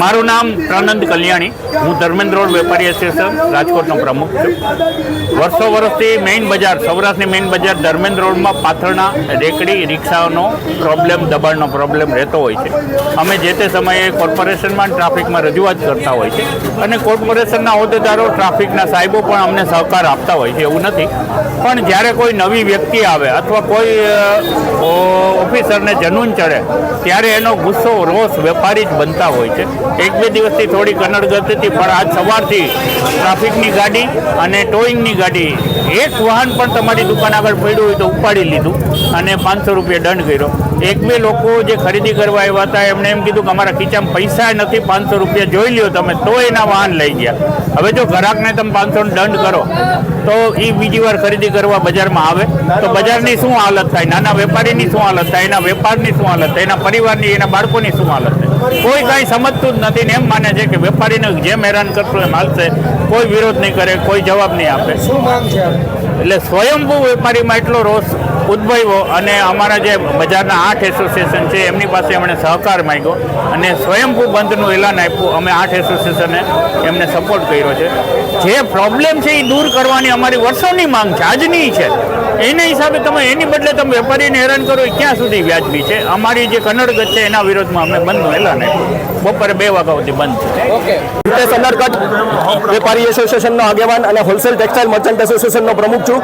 મારું નામ પ્રનંદ કલ્યાણી. હું ધર્મેન્દ્ર રોડ વેપારી એસોસિએશન રાજકોટનો પ્રમુખ છું. વર્ષો વર્ષથી મેઇન બજાર, સૌરાષ્ટ્રની મેઇન બજાર ધર્મેન્દ્ર રોડમાં પાથરના રેકડી, રિક્ષાનો પ્રોબ્લેમ દબાણનો પ્રોબ્લેમ રહેતો હોય છે. અમે જે તે સમયે કોર્પોરેશનમાં ટ્રાફિકમાં રજૂઆત કરતા હોય છે. અને કોર્પોરેશનના હોદ્દેદારો ટ્રાફિકના સાહેબો પણ અમને સહકાર આપતા હોય છે એવું નથી. પણ જ્યારે કોઈ નવી વ્યક્તિ આવે અથવા કોઈ અ, ઓફિસરને જનૂન ચડે ત્યારે એનો ગુસ્સો રોષ વેપારી જ બનતા હોય છે. એક બે દિવસથી થોડી કનડગત હતી પણ આજ સવારથી ટ્રાફિકની ગાડી અને ટોઈંગની ગાડી એક વાહન પણ તમારી દુકાન આગળ પડ્યું હોય તો ઉપાડી લીધું અને પાંચસો રૂપિયા દંડ કર્યો. એક બે લોકો જે ખરીદી કરવા આવ્યા હતા એમણે એમ કીધું કે અમારા ખીચામાં પૈસા નથી પાંચસો રૂપિયા જોઈ લ્યો તમે તો એના વાહન લઈ ગયા. હવે જો ગ્રાહકને તમે પાંચસો દંડ કરો તો એ બીજી વાર ખરીદી કરવા બજારમાં આવે. તો બજારની શું હાલત થાય? નાના વેપારીની શું હાલત થાય? એના વેપારની શું હાલત એના પરિવારની એના બાળકોની શું હાલત કોઈ કાંઈ સમજતું જ નથી ને એમ માને છે કે વેપારીને જેમ હેરાન કરશું એમ હાલશે કોઈ વિરોધ નહીં કરે કોઈ જવાબ નહીં આપે. શું માંગ છે એટલે સ્વયંભૂ વેપારીમાં એટલો રોષ ઉદ્ભવ્યો અને અમારા જે બજારના આઠ એસોસિએશન છે એમની પાસે એમણે સહકાર માંગ્યો અને સ્વયંભૂ બંધનું એલાન આપ્યું. અમે આઠ એસોસિએશને એમને સપોર્ટ કર્યો છે. જે પ્રોબ્લેમ છે એ દૂર કરવાની અમારી વર્ષોની માંગ છે. આજની છે. એના હિસાબે તમે એની બદલે તમે વેપારીને હેરાન કરો ક્યાં સુધી વ્યાજબી છે? અમારી જે કન્નડગત છે, એના વિરોધમાં અમે બંધ એલાન બપોરે બે વાગ્યા સુધી બંધ ઓકે. હિતેશ વેપારી એસોસિએશનનો આગેવાન અને હોલસેલ ટેક્સટાઇલ મર્ચન્ટ એસોસિએશનનો પ્રમુખ છું.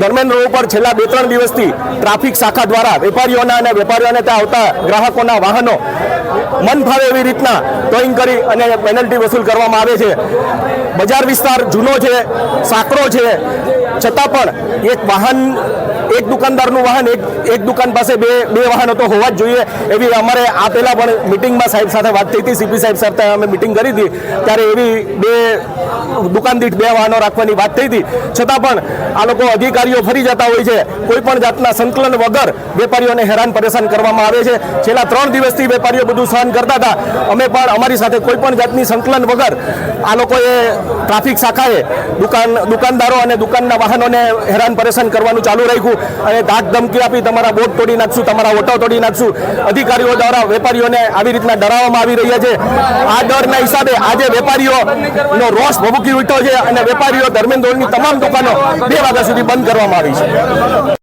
ધર્મેન્દ્ર રોડ છેલ્લા બે ત્રણ દિવસથી ટ્રાફિક શાખા દ્વારા વેપારીઓના અને વેપારીઓને ત્યાં આવતા ગ્રાહકોના વાહનો મન ફાવે એવી રીતના ટોઈંગ કરી અને પેનલ્ટી વસૂલ કરવામાં આવે છે. બજાર વિસ્તાર જૂનો છે, સાંકડો છે. છતાં પણ એક વાહન એક દુકાનદારનું વાહન, એક એક દુકાન પાસે બે બે વાહનો તો હોવા જ જોઈએ. એવી અમારે આ પહેલાં પણ મિટિંગમાં સાહેબ સાથે વાત થઈ હતી, સીપી સાહેબ સાથે અમે મિટિંગ કરી હતી. ત્યારે એવી બે દુકાન દીઠ બે વાહનો રાખવાની વાત થઈ હતી. છતાં પણ આ લોકો અધિકારીઓ ફરી જતા હોય છે. કોઈ પણ જાતના સંકલન વગર વેપારીઓને હેરાન પરેશાન કરવામાં આવે છે. છેલ્લા ત્રણ દિવસથી વેપારીઓ બધું સહન કરતા હતા. અમે પણ અમારી સાથે કોઈ પણ જાતની સંકલન વગર આ લોકોએ ટ્રાફિક શાખાએ દુકાન, દુકાનદારો અને દુકાનના વાહનોને હેરાન પરેશાન કરવાનું ચાલુ રાખ્યું અને ધાક ધમકી આપી તમારા બોટ તોડી નાખશું, તમારા ઓટો તોડી નાખશું. અધિકારીઓ દ્વારા વેપારીઓને આવી રીતના ડરાવવામાં આવી રહ્યા છે. આ ડરના હિસાબે આજે વેપારીઓનો રોષ ભભૂકી ઉઠ્યો છે અને વેપારીઓ ધર્મેન્દ્રની તમામ દુકાનો બે વાગ્યા સુધી બંધ કરવામાં આવી છે.